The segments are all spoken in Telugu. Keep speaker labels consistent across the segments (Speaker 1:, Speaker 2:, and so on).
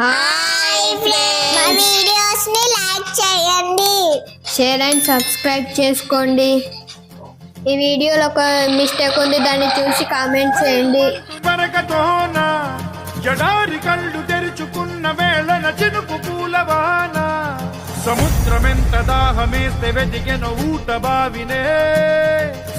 Speaker 1: హాయ్
Speaker 2: మా వీడియోస్ని లైక్ చేయండి.
Speaker 1: షేర్ అండ్ సబ్స్క్రైబ్ చేసుకోండి. ఈ వీడియోలో ఒక మిస్టేక్ ఉంది దాన్ని చూసి కామెంట్ చేయండి.
Speaker 3: బరకతోన జడారి కళ్ళు తెరుచుకున్న వేళన చినుకు పూలవాన సముద్రమెంత దాహమేస్తే వెతికెన ఊట బావినే.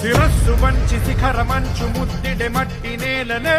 Speaker 3: శిరస్సు మంచు ముద్దిడె మట్టి నేలనే.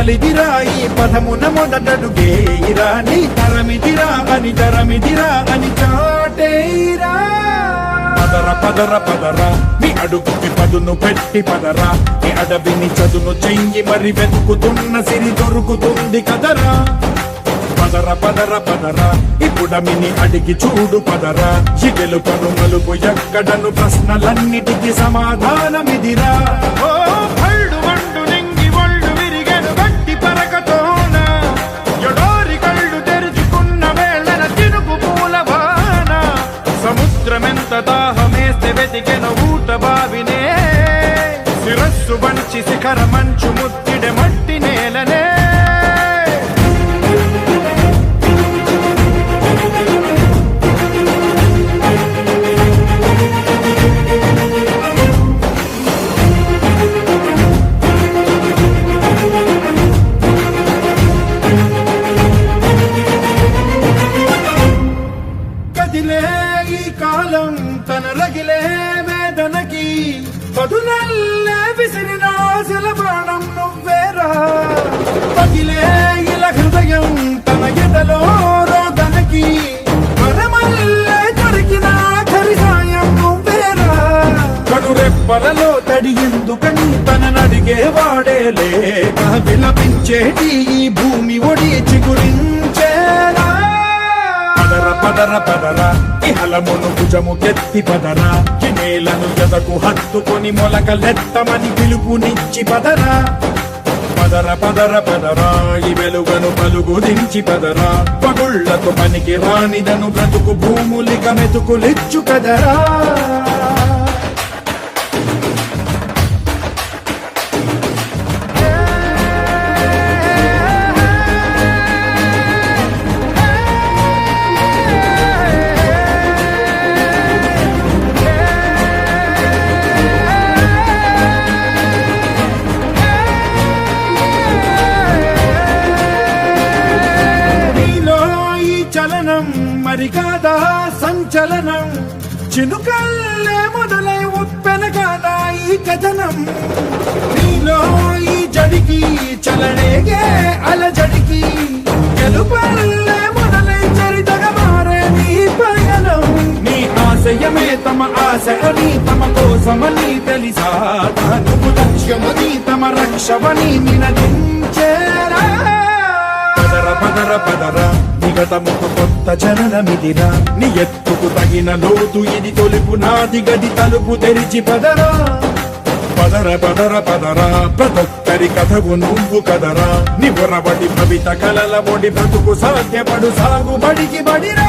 Speaker 3: నీ ఈ పదమున మొదటడుగేయిరా నీ తరమిదిరా అని తరమిదిరా అని చాటేరా పదర పదర పదరా మీ అడుగుకి పదును పెట్టి పదరా మీ అడవిని చదును చెయ్యి మరి వెతుకుతున్న సిరి దొరుకుతుంది కదరా. పదర పదర పదరా ఇప్పుడమిని అడిగి చూడు పదరా. చిగెలు పను మలుపు ఎక్కడను ప్రశ్నలన్నిటికీ సమాధానమిదిరా. ఓ శిరస్సు శిఖర మంచు ముద్దిడె మట్టి నేలనే. కదిలే ఈ కాలం తన రగిలే. పదునల్లే విసిరిన ఆశల ప్రాణం నువ్వేరా? పగిలే ఇల హృదయం తన ఎదలో రోదనకి మనమల్లే దొరికిన ఆఖరి సాయం నువ్వేరా? కనురెప్పలలో తడి ఎందుకని తన నడిగే వాడేలే విలపించేటి ఈ భూమి ఒడి చిగురింది. పదర పదర పదర ఇహలమును భుజము కెత్తి పదర నేలను ఎదకు హత్తుకొని మొలకలెత్తమని పిలుపునిచ్చి పదరా పదర పదర పదరా ఈ వెలుగను పలుగు దించి పదరా పగుళ్ళకు పనికి రానిదను బ్రతుకు భూములిక మెతుకులిచ్చు కదరా. చినుకల్లే మొదలై ఉప్పెన నా ఈ కథనం. నీలో ఈ జడికి చలనేగే అలజడికి. గెలుపల్లే మొదలై చరితగా మారే నీ పయనం. నీ ఆశయమే తమ ఆశ అని తమ కోసమని తెలిసా. నువ్వు లక్ష్యమని తమ రక్షమని నినదించేరా. పదర పదర పదరా. భారతముకు కొత్త జననమిదిరా నీ ఎత్తుకు తగిన లోతు ఇది తొలుపు నాది గది తలుపు తెరిచి పదరా. పదర పదర పదరా. ప్రతొక్కరి కథకు నువ్వు కదరా. నీ నివరబడి భవిత కలల బొడి బ్రతుకు సాధ్యపడు సాగు బడికి బడిరా.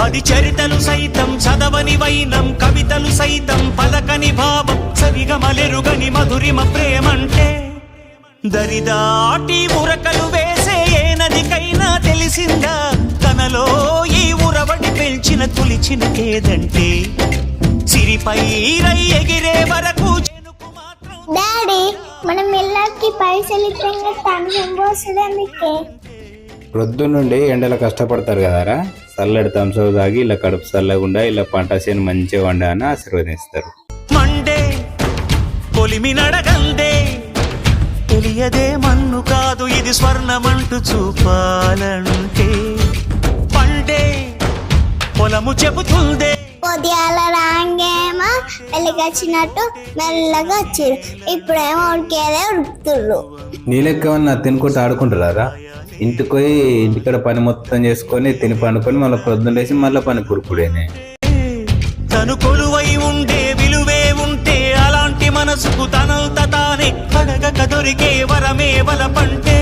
Speaker 4: అది చరితలు సైతం చదవని వైనం కవితలు సైతం పలకని భావం సరిగమలెరుగని మధురిమ ప్రేమంటే. దరిదాటి ఉరకలు వేసే ఏ నదికైనా తెలిసిందా? తనలో ఈ ఉరవడి పెంచిన తులిచిన కేదంటే సిరిపై రై ఎగిరే వరకు
Speaker 2: డాడీ మనం ఇళ్ళకి పైసలు ఇస్తే తను సంబోస్తుంది
Speaker 5: ప్రొద్దునుండి ఎండలో కష్టపడతారు కదరా? చల్లడి తంసవు తాగి ఇలా కడుపు చల్లకుండా ఇలా పంట చేను మంచిగా వండా అని ఆశీర్వదిస్తారు.
Speaker 4: మండే పొలిమి నడగందే. తెలియదే మన్ను కాదు ఇది స్వర్ణమంటూ చూపాలంటే. పండే పొలము చెబుతుందే.
Speaker 2: పొద్దుగాల రాంగేమో వెలిగొచ్చినట్టు మెల్లగా వచ్చిర్రు ఇప్పుడేమో ఉడికేదే ఉడుకుతుర్రు.
Speaker 5: నీ లెక్క ఏమన్నా తినుకుంటూ ఆడుకుంటారా ఇంటికి పోయి ఇంటికాడ పని మొత్తం చేసుకొని తిని పండుకొని మళ్ళీ పొద్దున్న వేసి మళ్ళీ పని కురుకుడేనే.
Speaker 4: తను కొలువై ఉండే విలువే ఉంటే అలాంటి మనసుకు తనంత తానే అడగక దొరికే వరమే వలపంటే.